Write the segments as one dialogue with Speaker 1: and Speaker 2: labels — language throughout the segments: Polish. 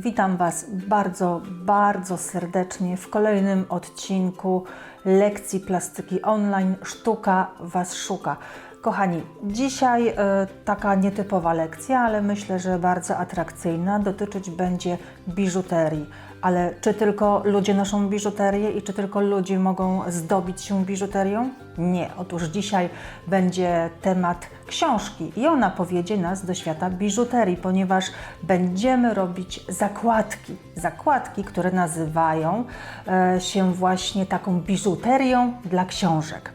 Speaker 1: Witam Was bardzo, bardzo serdecznie w kolejnym odcinku lekcji plastyki online Sztuka Was szuka. Kochani, dzisiaj e, taka nietypowa lekcja, ale myślę, że bardzo atrakcyjna. Dotyczyć będzie biżuterii. Ale czy tylko ludzie noszą biżuterię i czy tylko ludzie mogą zdobić się biżuterią? Nie. Otóż dzisiaj będzie temat książki i ona powiedzie nas do świata biżuterii, ponieważ będziemy robić zakładki. Zakładki, które nazywają e, się właśnie taką biżuterią dla książek.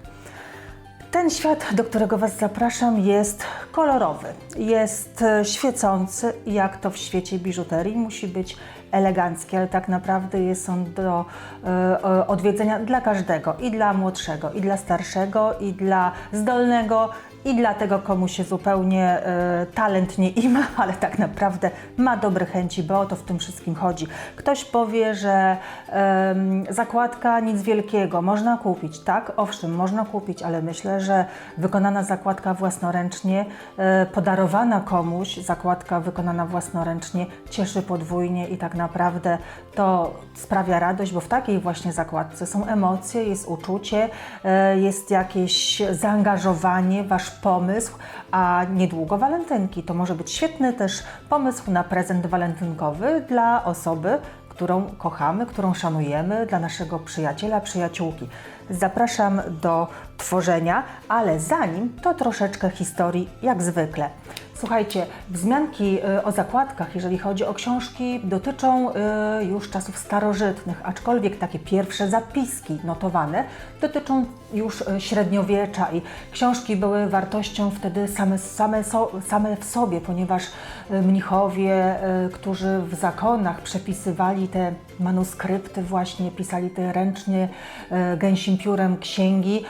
Speaker 1: Ten świat, do którego Was zapraszam, jest kolorowy, jest e, świecący, jak to w świecie biżuterii musi być elegancki, ale tak naprawdę jest on do e, e, odwiedzenia dla każdego, i dla młodszego, i dla starszego, i dla zdolnego, i dla tego, komu się zupełnie e, talent nie ima, ale tak naprawdę ma dobre chęci, bo o to w tym wszystkim chodzi. Ktoś powie, że em, zakładka nic wielkiego, można kupić, tak? Owszem, można kupić, ale myślę, że wykonana zakładka własnoręcznie, e, podarowana komuś, zakładka wykonana własnoręcznie cieszy podwójnie i tak naprawdę to sprawia radość, bo w takiej właśnie zakładce są emocje, jest uczucie, e, jest jakieś zaangażowanie, wasz pomysł, a niedługo walentynki. To może być świetny też pomysł na prezent walentynkowy dla osoby, którą kochamy, którą szanujemy, dla naszego przyjaciela, przyjaciółki. Zapraszam do tworzenia, ale zanim to troszeczkę historii, jak zwykle. Słuchajcie, wzmianki y, o zakładkach, jeżeli chodzi o książki, dotyczą y, już czasów starożytnych, aczkolwiek takie pierwsze zapiski notowane dotyczą już y, średniowiecza i książki były wartością wtedy same, same, same w sobie, ponieważ mnichowie, którzy w zakonach przepisywali te manuskrypty właśnie, pisali te ręcznie gęsim piórem księgi,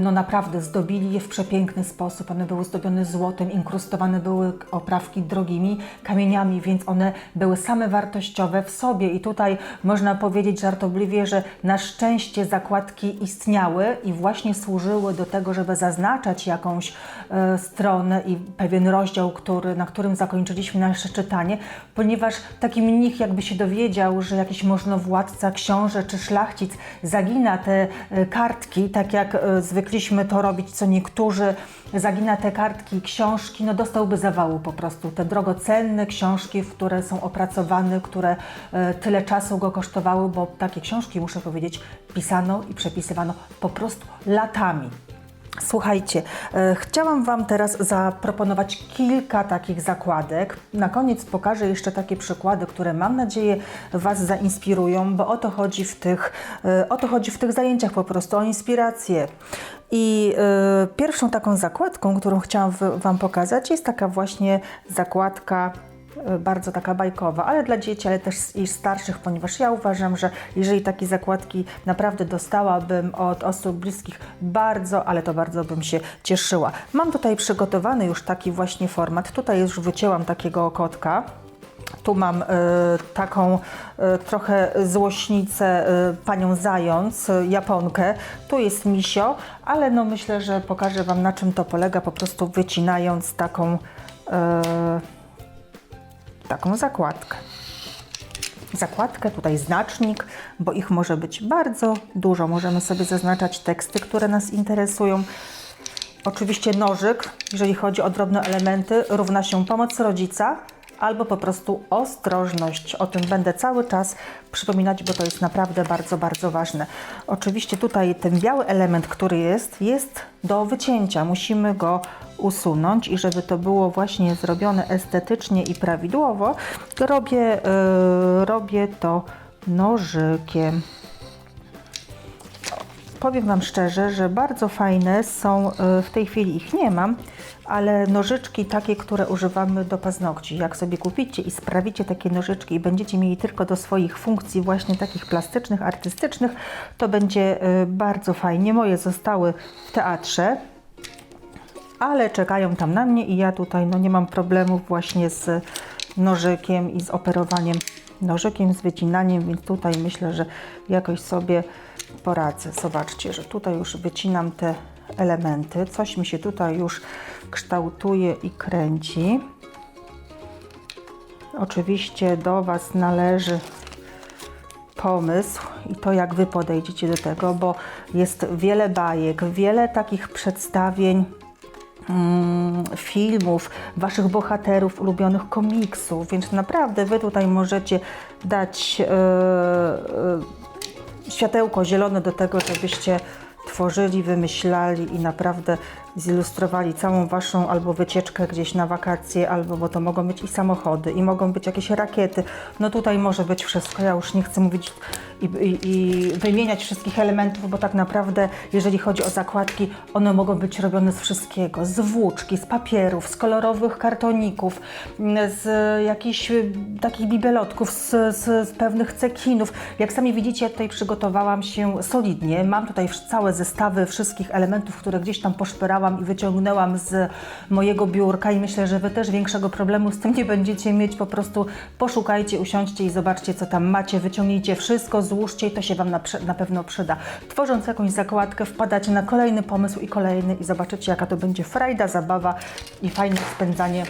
Speaker 1: no naprawdę zdobili je w przepiękny sposób. One były zdobione złotem, inkrustowane były oprawki drogimi kamieniami, więc one były same wartościowe w sobie. I tutaj można powiedzieć żartobliwie, że na szczęście zakładki istniały i właśnie służyły do tego, żeby zaznaczać jakąś e, stronę i pewien rozdział, który, na którym zakończyliśmy nasze czytanie, ponieważ taki mnich jakby się dowiedział, że jakiś możnowładca, książę czy szlachcic zagina te e, kartki, tak jak e, zwykliśmy to robić, co niektórzy zagina te kartki, książki, no dostałby zawału po prostu. Te drogocenne książki, które są opracowane, które e, tyle czasu go kosztowały, bo takie książki, muszę powiedzieć, pisano i przepisywano po prostu latami. Słuchajcie, e, chciałam Wam teraz zaproponować kilka takich zakładek. Na koniec pokażę jeszcze takie przykłady, które mam nadzieję Was zainspirują, bo o to chodzi w tych, e, o to chodzi w tych zajęciach po prostu, o inspirację. I e, pierwszą taką zakładką, którą chciałam Wam pokazać, jest taka właśnie zakładka bardzo taka bajkowa, ale dla dzieci, ale też i starszych, ponieważ ja uważam, że jeżeli takie zakładki naprawdę dostałabym od osób bliskich, bardzo, ale to bardzo bym się cieszyła. Mam tutaj przygotowany już taki właśnie format. Tutaj już wycięłam takiego kotka. Tu mam e, taką e, trochę złośnicę, e, panią zając, e, japonkę. Tu jest misio, ale no myślę, że pokażę Wam na czym to polega, po prostu wycinając taką, e, taką zakładkę. Zakładkę, tutaj znacznik, bo ich może być bardzo dużo. Możemy sobie zaznaczać teksty, które nas interesują. Oczywiście nożyk, jeżeli chodzi o drobne elementy, równa się pomoc rodzica albo po prostu ostrożność. O tym będę cały czas przypominać, bo to jest naprawdę bardzo, bardzo ważne. Oczywiście tutaj ten biały element, który jest, jest do wycięcia. Musimy go usunąć i żeby to było właśnie zrobione estetycznie i prawidłowo, robię, yy, robię to nożykiem. Powiem Wam szczerze, że bardzo fajne są, y, w tej chwili ich nie mam, ale nożyczki takie, które używamy do paznokci. Jak sobie kupicie i sprawicie takie nożyczki i będziecie mieli tylko do swoich funkcji właśnie takich plastycznych, artystycznych, to będzie y, bardzo fajnie. Moje zostały w teatrze, ale czekają tam na mnie i ja tutaj no, nie mam problemów właśnie z nożykiem i z operowaniem nożykiem, z wycinaniem, więc tutaj myślę, że jakoś sobie poradzę. Zobaczcie, że tutaj już wycinam te elementy. Coś mi się tutaj już kształtuje i kręci. oczywiście do Was należy pomysł i to, jak Wy podejdziecie do tego, bo jest wiele bajek, wiele takich przedstawień, filmów, Waszych bohaterów, ulubionych komiksów, więc naprawdę Wy tutaj możecie dać e, e, światełko zielone do tego, żebyście tworzyli, wymyślali i naprawdę zilustrowali całą waszą albo wycieczkę gdzieś na wakacje, albo bo to mogą być i samochody, i mogą być jakieś rakiety. No tutaj może być wszystko. Ja już nie chcę mówić i, i, i wymieniać wszystkich elementów, bo tak naprawdę, jeżeli chodzi o zakładki, one mogą być robione z wszystkiego. Z włóczki, z papierów, z kolorowych kartoników, z jakichś y, takich bibelotków, z, z, z pewnych cekinów. Jak sami widzicie, tutaj przygotowałam się solidnie. Mam tutaj całe zestawy wszystkich elementów, które gdzieś tam poszperałam i wyciągnęłam z mojego biurka i myślę, że Wy też większego problemu z tym nie będziecie mieć. Po prostu poszukajcie, usiądźcie i zobaczcie, co tam macie. Wyciągnijcie wszystko, złóżcie i to się Wam na, na pewno przyda. Tworząc jakąś zakładkę, wpadacie na kolejny pomysł i kolejny i zobaczycie, jaka to będzie frajda, zabawa i fajne spędzanie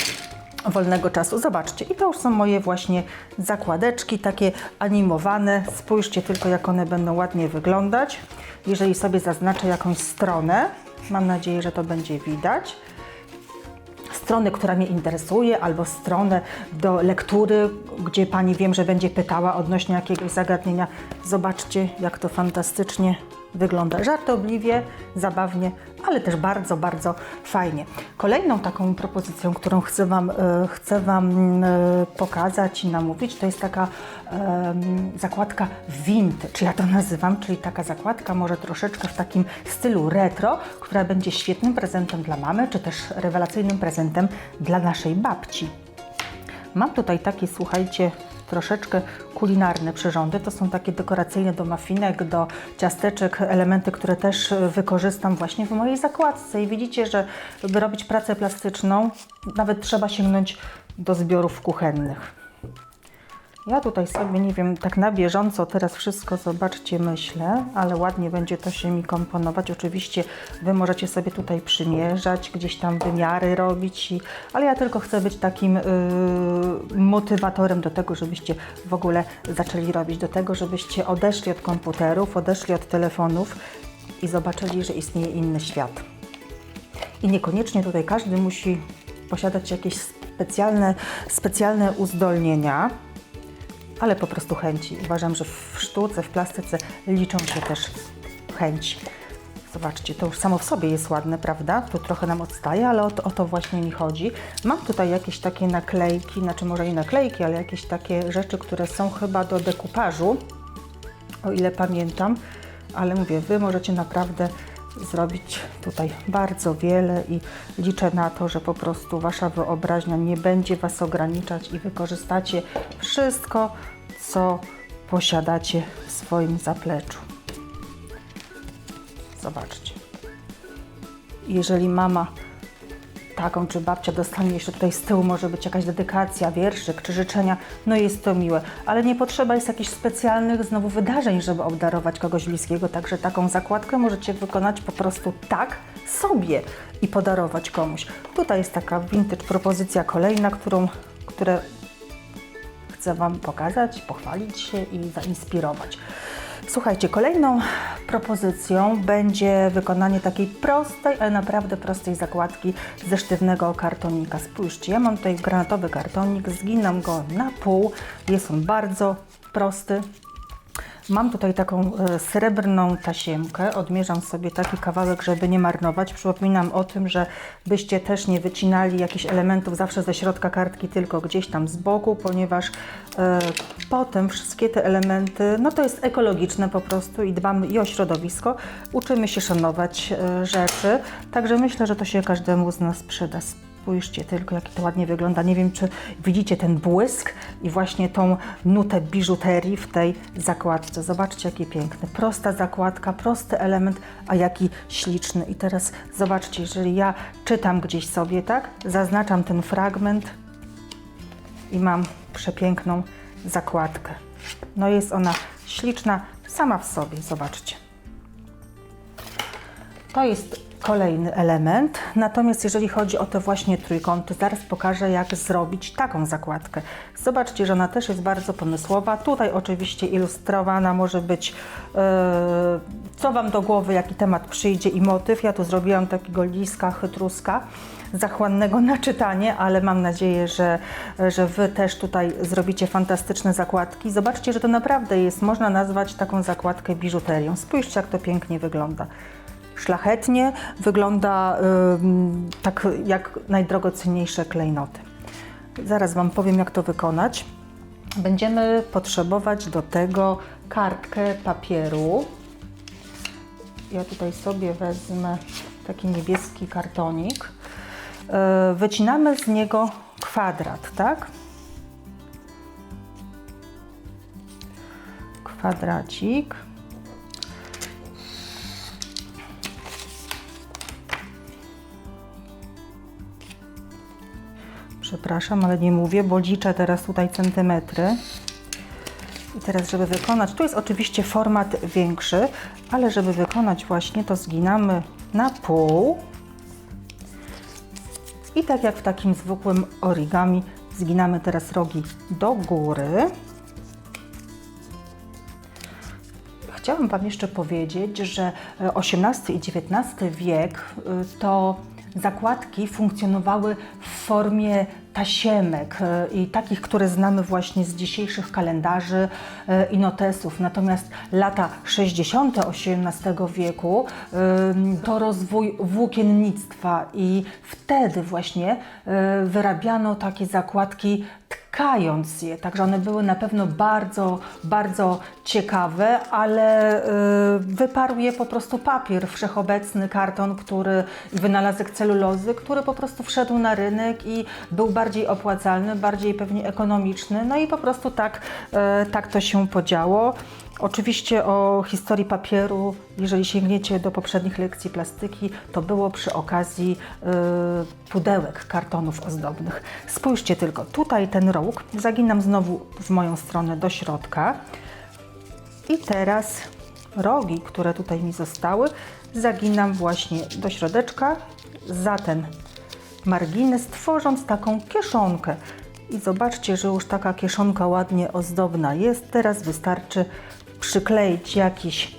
Speaker 1: wolnego czasu. Zobaczcie, i to już są moje właśnie zakładeczki, takie animowane. Spójrzcie tylko, jak one będą ładnie wyglądać. Jeżeli sobie zaznaczę jakąś stronę, mam nadzieję, że to będzie widać stronę, która mnie interesuje, albo stronę do lektury, gdzie Pani wiem, że będzie pytała odnośnie jakiegoś zagadnienia. Zobaczcie, jak to fantastycznie wygląda. Żartobliwie, zabawnie, ale też bardzo, bardzo fajnie. Kolejną taką propozycją, którą chcę Wam, e, chcę wam e, pokazać i namówić, to jest taka zakładka vintage, ja to nazywam, czyli taka zakładka może troszeczkę w takim stylu retro, która będzie świetnym prezentem dla mamy, czy też rewelacyjnym prezentem dla naszej babci. Mam tutaj takie, słuchajcie, troszeczkę kulinarne przyrządy. To są takie dekoracyjne do mafinek, do ciasteczek, elementy, które też wykorzystam właśnie w mojej zakładce. I widzicie, że by robić pracę plastyczną, nawet trzeba sięgnąć do zbiorów kuchennych. Ja tutaj sobie, nie wiem, tak na bieżąco teraz wszystko, zobaczcie, myślę, ale ładnie będzie to się mi komponować. Oczywiście Wy możecie sobie tutaj przymierzać, gdzieś tam wymiary robić, i, ale ja tylko chcę być takim yy, motywatorem do tego, żebyście w ogóle zaczęli robić, do tego, żebyście odeszli od komputerów, odeszli od telefonów i zobaczyli, że istnieje inny świat. I niekoniecznie tutaj każdy musi posiadać jakieś specjalne, specjalne uzdolnienia, ale po prostu chęci. Uważam, że w sztuce, w plastyce liczą się też chęci. Zobaczcie, to już samo w sobie jest ładne, prawda? Tu trochę nam odstaje, ale o to, o to właśnie mi chodzi. Mam tutaj jakieś takie naklejki, znaczy może nie naklejki, ale jakieś takie rzeczy, które są chyba do dekupażu, o ile pamiętam, ale mówię, Wy możecie naprawdę zrobić tutaj bardzo wiele i liczę na to, że po prostu Wasza wyobraźnia nie będzie Was ograniczać i wykorzystacie wszystko, co posiadacie w swoim zapleczu. Zobaczcie. Jeżeli mama taką, czy babcia dostanie jeszcze tutaj z tyłu, może być jakaś dedykacja, wierszyk, czy życzenia, no jest to miłe. Ale nie potrzeba jest jakichś specjalnych znowu wydarzeń, żeby obdarować kogoś bliskiego, także taką zakładkę możecie wykonać po prostu tak sobie i podarować komuś. Tutaj jest taka vintage propozycja kolejna, którą, które chcę Wam pokazać, pochwalić się i zainspirować. Słuchajcie, kolejną propozycją będzie wykonanie takiej prostej, ale naprawdę prostej zakładki ze sztywnego kartonika. Spójrzcie, ja mam tutaj granatowy kartonik, zginam go na pół, jest on bardzo prosty. Mam tutaj taką e, srebrną tasiemkę, odmierzam sobie taki kawałek, żeby nie marnować. Przypominam o tym, że byście też nie wycinali jakichś elementów zawsze ze środka kartki, tylko gdzieś tam z boku, ponieważ e, potem wszystkie te elementy, no to jest ekologiczne po prostu i dbamy i o środowisko, uczymy się szanować e, rzeczy, także myślę, że to się każdemu z nas przyda. Spójrzcie tylko, jak to ładnie wygląda. Nie wiem, czy widzicie ten błysk i właśnie tą nutę biżuterii w tej zakładce. Zobaczcie, jaki piękny. Prosta zakładka, prosty element, a jaki śliczny. I teraz zobaczcie, jeżeli ja czytam gdzieś sobie, tak, zaznaczam ten fragment i mam przepiękną zakładkę. No jest ona śliczna sama w sobie, zobaczcie. To jest kolejny element. Natomiast jeżeli chodzi o te właśnie trójkąty, zaraz pokażę jak zrobić taką zakładkę. Zobaczcie, że ona też jest bardzo pomysłowa. Tutaj oczywiście ilustrowana może być e, co Wam do głowy, jaki temat przyjdzie i motyw. Ja tu zrobiłam takiego liska, chytruska zachłannego na czytanie, ale mam nadzieję, że, że Wy też tutaj zrobicie fantastyczne zakładki. Zobaczcie, że to naprawdę jest, można nazwać taką zakładkę biżuterią. Spójrzcie, jak to pięknie wygląda. Szlachetnie, wygląda tak jak najdrogocenniejsze klejnoty. Zaraz Wam powiem, jak to wykonać. Będziemy potrzebować do tego kartkę papieru. Ja tutaj sobie wezmę taki niebieski kartonik. Yy, Wycinamy z niego kwadrat, tak? Kwadracik. Przepraszam, ale nie mówię, bo liczę teraz tutaj centymetry. I teraz, żeby wykonać, tu jest oczywiście format większy, ale żeby wykonać właśnie to zginamy na pół. I tak jak w takim zwykłym origami, zginamy teraz rogi do góry. Chciałam Wam jeszcze powiedzieć, że XVIII i XIX wiek y, to zakładki funkcjonowały w formie tasiemek y, i takich, które znamy właśnie z dzisiejszych kalendarzy y, i notesów. Natomiast lata 60. XVIII wieku y, to rozwój włókiennictwa i wtedy właśnie wyrabiano takie zakładki tkając je, także one były na pewno bardzo, bardzo ciekawe, ale y, wyparł je po prostu papier, wszechobecny karton, który wynalazek celulozy, który po prostu wszedł na rynek i był bardziej opłacalny, bardziej pewnie ekonomiczny, no i po prostu tak, y, tak to się podziało. Oczywiście o historii papieru, jeżeli sięgniecie do poprzednich lekcji plastyki, to było przy okazji y, pudełek kartonów ozdobnych. Spójrzcie tylko, tutaj ten róg, zaginam znowu w moją stronę do środka i teraz rogi, które tutaj mi zostały, zaginam właśnie do środeczka za ten margines, tworząc taką kieszonkę. I zobaczcie, że już taka kieszonka ładnie ozdobna jest. Teraz wystarczy przykleić jakiś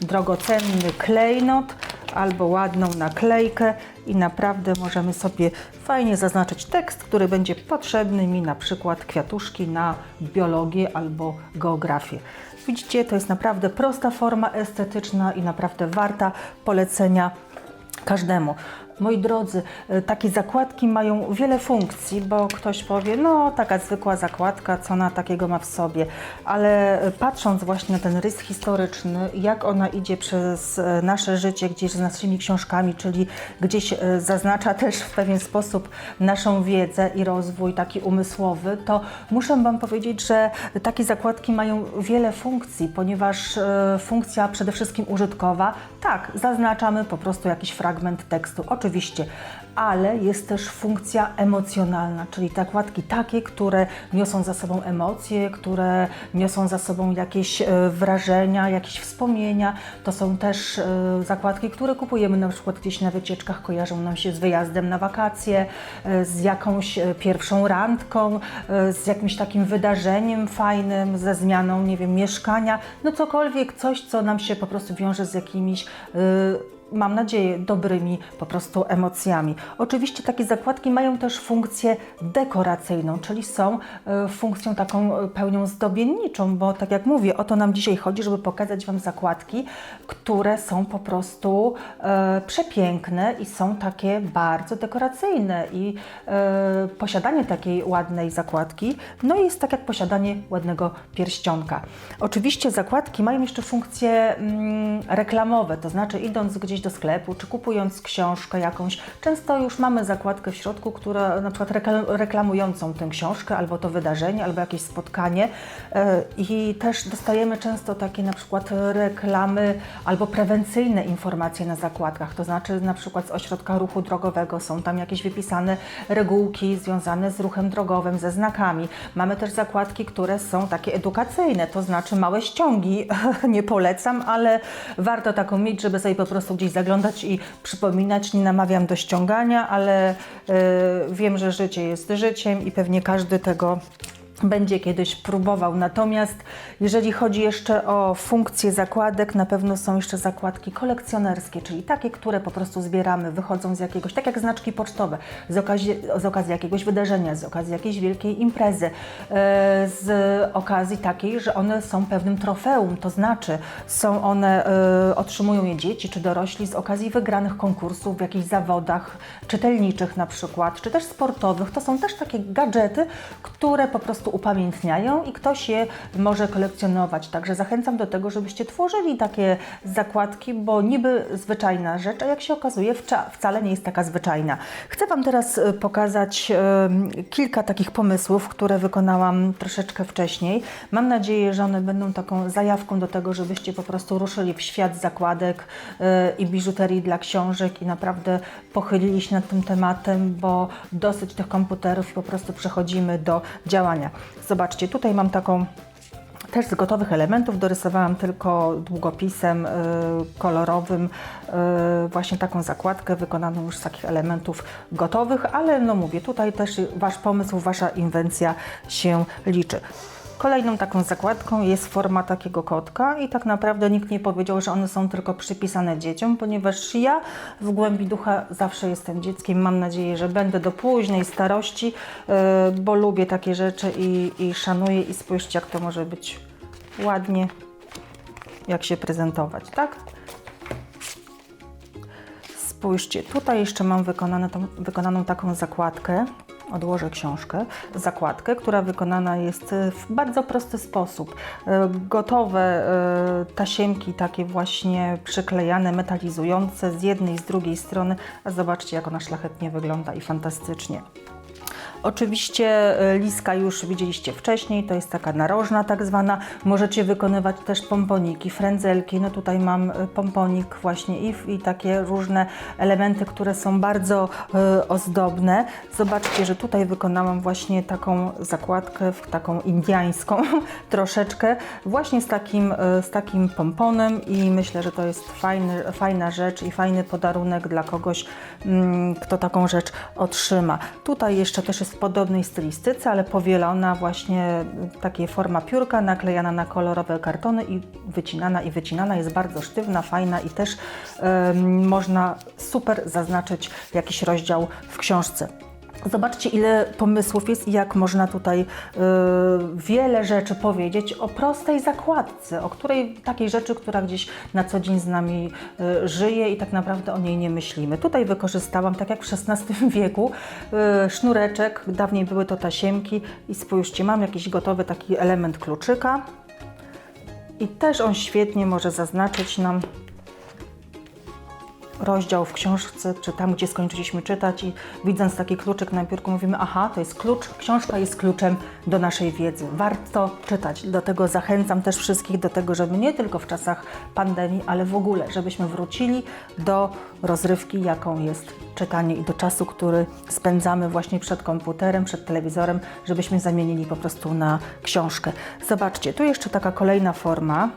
Speaker 1: drogocenny klejnot albo ładną naklejkę i naprawdę możemy sobie fajnie zaznaczyć tekst, który będzie potrzebny mi na przykład kwiatuszki na biologię albo geografię. Widzicie, to jest naprawdę prosta forma estetyczna i naprawdę warta polecenia każdemu. Moi drodzy, y, takie zakładki mają wiele funkcji, bo ktoś powie, no taka zwykła zakładka, co ona takiego ma w sobie, ale y, patrząc właśnie na ten rys historyczny, jak ona idzie przez y, nasze życie gdzieś z naszymi książkami, czyli gdzieś zaznacza też w pewien sposób naszą wiedzę i rozwój taki umysłowy, to muszę Wam powiedzieć, że takie zakładki mają wiele funkcji, ponieważ funkcja przede wszystkim użytkowa, tak, zaznaczamy po prostu jakiś fragment tekstu, oczywiście, ale jest też funkcja emocjonalna, czyli zakładki takie, które niosą za sobą emocje, które niosą za sobą jakieś e, wrażenia, jakieś wspomnienia. To są też e, zakładki, które kupujemy na przykład gdzieś na wycieczkach, kojarzą nam się z wyjazdem na wakacje, e, z jakąś pierwszą randką, z jakimś takim wydarzeniem fajnym, ze zmianą, nie wiem, mieszkania, no cokolwiek, coś, co nam się po prostu wiąże z jakimiś mam nadzieję, dobrymi po prostu emocjami. Oczywiście takie zakładki mają też funkcję dekoracyjną, czyli są e, funkcją taką e, pełnią zdobienniczą, bo tak jak mówię, o to nam dzisiaj chodzi, żeby pokazać Wam zakładki, które są po prostu e, przepiękne i są takie bardzo dekoracyjne i posiadanie takiej ładnej zakładki, no jest tak jak posiadanie ładnego pierścionka. Oczywiście zakładki mają jeszcze funkcje mm, reklamowe, to znaczy idąc gdzieś do sklepu, czy kupując książkę jakąś, często już mamy zakładkę w środku, która na przykład rekla- reklamującą tę książkę, albo to wydarzenie, albo jakieś spotkanie E, i też dostajemy często takie na przykład reklamy albo prewencyjne informacje na zakładkach, to znaczy na przykład z ośrodka ruchu drogowego są tam jakieś wypisane regułki związane z ruchem drogowym, ze znakami. Mamy też zakładki, które są takie edukacyjne, to znaczy małe ściągi, nie polecam, ale warto taką mieć, żeby sobie po prostu gdzieś zaglądać i przypominać. Nie namawiam do ściągania, ale e, wiem, że życie jest życiem i pewnie każdy tego będzie kiedyś próbował. Natomiast jeżeli chodzi jeszcze o funkcję zakładek, na pewno są jeszcze zakładki kolekcjonerskie, czyli takie, które po prostu zbieramy, wychodzą z jakiegoś, tak jak znaczki pocztowe, z okazji, z okazji jakiegoś wydarzenia, z okazji jakiejś wielkiej imprezy, e, z okazji takiej, że one są pewnym trofeum, to znaczy są one, e, otrzymują je dzieci czy dorośli z okazji wygranych konkursów w jakichś zawodach czytelniczych na przykład, czy też sportowych. To są też takie gadżety, które po prostu upamiętniają i ktoś je może kolekcjonować. Także zachęcam do tego, żebyście tworzyli takie zakładki, bo niby zwyczajna rzecz, a jak się okazuje wcale nie jest taka zwyczajna. Chcę Wam teraz e, pokazać e, kilka takich pomysłów, które wykonałam troszeczkę wcześniej. Mam nadzieję, że one będą taką zajawką do tego, żebyście po prostu ruszyli w świat zakładek e, i biżuterii dla książek i naprawdę pochylili się nad tym tematem, bo dosyć tych komputerów i po prostu przechodzimy do działania. Zobaczcie, tutaj mam taką też z gotowych elementów dorysowałam tylko długopisem y, kolorowym y, właśnie taką zakładkę wykonaną już z takich elementów gotowych, ale no mówię, tutaj też Wasz pomysł, Wasza inwencja się liczy. Kolejną taką zakładką jest forma takiego kotka i tak naprawdę nikt nie powiedział, że one są tylko przypisane dzieciom, ponieważ ja w głębi ducha zawsze jestem dzieckiem. Mam nadzieję, że będę do późnej starości, yy, bo lubię takie rzeczy i, i szanuję i spójrzcie jak to może być ładnie, jak się prezentować, tak? Spójrzcie, tutaj jeszcze mam tą, wykonaną taką zakładkę. Odłożę książkę, zakładkę, która wykonana jest e, w bardzo prosty sposób. E, Gotowe e, tasiemki, takie właśnie przyklejane, metalizujące z jednej i z drugiej strony. A zobaczcie, jak ona szlachetnie wygląda i fantastycznie. Oczywiście e, liska już widzieliście wcześniej, to jest taka narożna tak zwana. Możecie wykonywać też pomponiki, frędzelki. No tutaj mam e, pomponik właśnie i, i takie różne elementy, które są bardzo e, ozdobne. Zobaczcie, że tutaj wykonałam właśnie taką zakładkę, taką indiańską troszeczkę, właśnie z takim, e, z takim pomponem i myślę, że to jest fajny, fajna rzecz i fajny podarunek dla kogoś, mm, kto taką rzecz otrzyma. Tutaj jeszcze też jest w podobnej stylistyce, ale powielona właśnie takiej forma piórka, naklejana na kolorowe kartony i wycinana i wycinana. Jest bardzo sztywna, fajna i też em, można super zaznaczyć jakiś rozdział w książce. Zobaczcie, ile pomysłów jest i jak można tutaj y, wiele rzeczy powiedzieć o prostej zakładce, o której takiej rzeczy, która gdzieś na co dzień z nami y, żyje i tak naprawdę o niej nie myślimy. Tutaj wykorzystałam, tak jak w XVI wieku, y, sznureczek, dawniej były to tasiemki i spójrzcie, mam jakiś gotowy taki element kluczyka i też on świetnie może zaznaczyć nam rozdział w książce, czy tam, gdzie skończyliśmy czytać i widząc taki kluczyk na biurku mówimy, aha, to jest klucz, książka jest kluczem do naszej wiedzy. Warto czytać. Do tego zachęcam też wszystkich do tego, żeby nie tylko w czasach pandemii, ale w ogóle, żebyśmy wrócili do rozrywki, jaką jest czytanie i do czasu, który spędzamy właśnie przed komputerem, przed telewizorem, żebyśmy zamienili po prostu na książkę. Zobaczcie, tu jeszcze taka kolejna forma,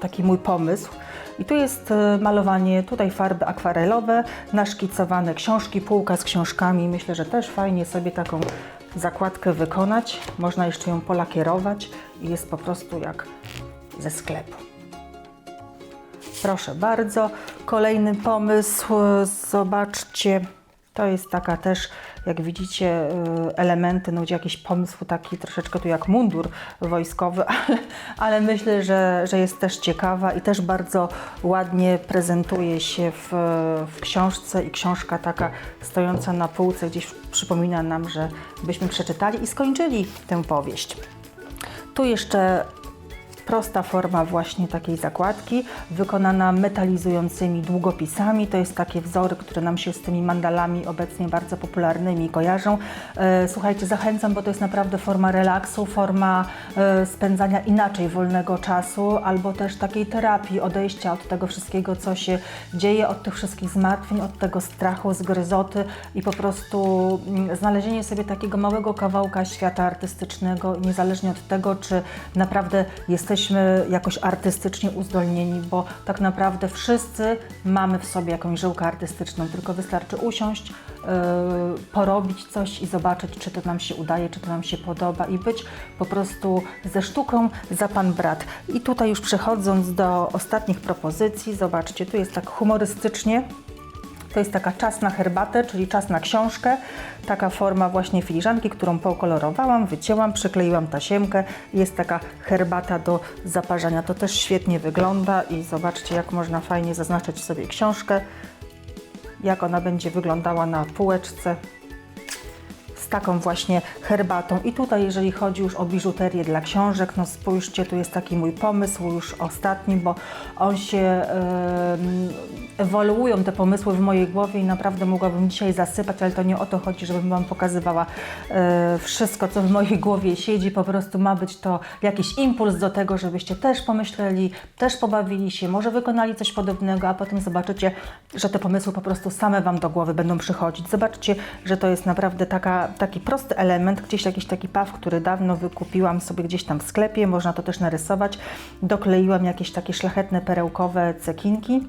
Speaker 1: taki mój pomysł. I tu jest e, malowanie, tutaj farby akwarelowe, naszkicowane książki, półka z książkami. Myślę, że też fajnie sobie taką zakładkę wykonać. Można jeszcze ją polakierować i jest po prostu jak ze sklepu. Proszę bardzo. Kolejny pomysł, zobaczcie. To jest taka też, jak widzicie, y, elementy, no jakiś pomysł taki troszeczkę tu jak mundur wojskowy, ale, ale myślę, że, że jest też ciekawa i też bardzo ładnie prezentuje się w, w książce i książka taka stojąca na półce gdzieś przypomina nam, że byśmy przeczytali i skończyli tę powieść. Tu jeszcze prosta forma właśnie takiej zakładki, wykonana metalizującymi długopisami. To jest takie wzory, które nam się z tymi mandalami obecnie bardzo popularnymi kojarzą. E, Słuchajcie, zachęcam, bo to jest naprawdę forma relaksu, forma e, spędzania inaczej wolnego czasu, albo też takiej terapii, odejścia od tego wszystkiego, co się dzieje, od tych wszystkich zmartwień, od tego strachu, zgryzoty i po prostu mm, znalezienie sobie takiego małego kawałka świata artystycznego, niezależnie od tego, czy naprawdę jesteśmy jesteśmy jakoś artystycznie uzdolnieni, bo tak naprawdę wszyscy mamy w sobie jakąś żyłkę artystyczną, tylko wystarczy usiąść, yy, porobić coś i zobaczyć, czy to nam się udaje, czy to nam się podoba i być po prostu ze sztuką za pan brat. I tutaj już przechodząc do ostatnich propozycji, zobaczcie, tu jest tak humorystycznie, to jest taka czas na herbatę, czyli czas na książkę. Taka forma właśnie filiżanki, którą pokolorowałam, wycięłam, przykleiłam tasiemkę. Jest taka herbata do zaparzania. To też świetnie wygląda i zobaczcie, jak można fajnie zaznaczyć sobie książkę, jak ona będzie wyglądała na półeczce taką właśnie herbatą. I tutaj, jeżeli chodzi już o biżuterię dla książek, no spójrzcie, tu jest taki mój pomysł już ostatni, bo on się ewoluują te pomysły w mojej głowie i naprawdę mogłabym dzisiaj zasypać, ale to nie o to chodzi, żebym Wam pokazywała e, wszystko, co w mojej głowie siedzi. Po prostu ma być to jakiś impuls do tego, żebyście też pomyśleli, też pobawili się, może wykonali coś podobnego, a potem zobaczycie, że te pomysły po prostu same Wam do głowy będą przychodzić. Zobaczcie, że to jest naprawdę taka, taki prosty element, gdzieś jakiś taki paw, który dawno wykupiłam sobie gdzieś tam w sklepie, można to też narysować. Dokleiłam jakieś takie szlachetne, perełkowe cekinki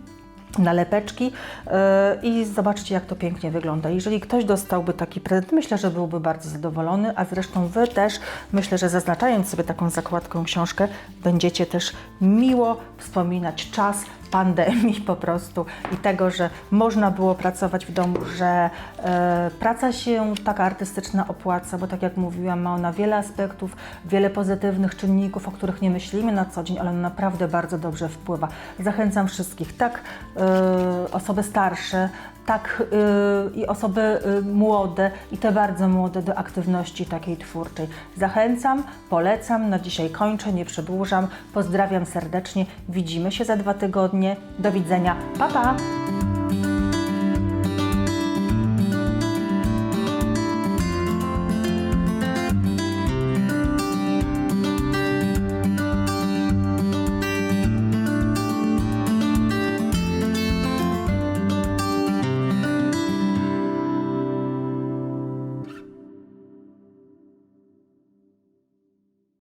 Speaker 1: nalepeczki yy, i zobaczcie, jak to pięknie wygląda. Jeżeli ktoś dostałby taki prezent, myślę, że byłby bardzo zadowolony, a zresztą Wy też, myślę, że zaznaczając sobie taką zakładką książkę, będziecie też miło wspominać czas pandemii po prostu i tego, że można było pracować w domu, że e, praca się taka artystyczna opłaca, bo tak jak mówiłam, ma ona wiele aspektów, wiele pozytywnych czynników, o których nie myślimy na co dzień, ale ona naprawdę bardzo dobrze wpływa. Zachęcam wszystkich, tak e, osoby starsze, tak y, i osoby y, młode i te bardzo młode do aktywności takiej twórczej. Zachęcam, polecam, na dzisiaj kończę, nie przedłużam. Pozdrawiam serdecznie, widzimy się za dwa tygodnie. Do widzenia, pa pa!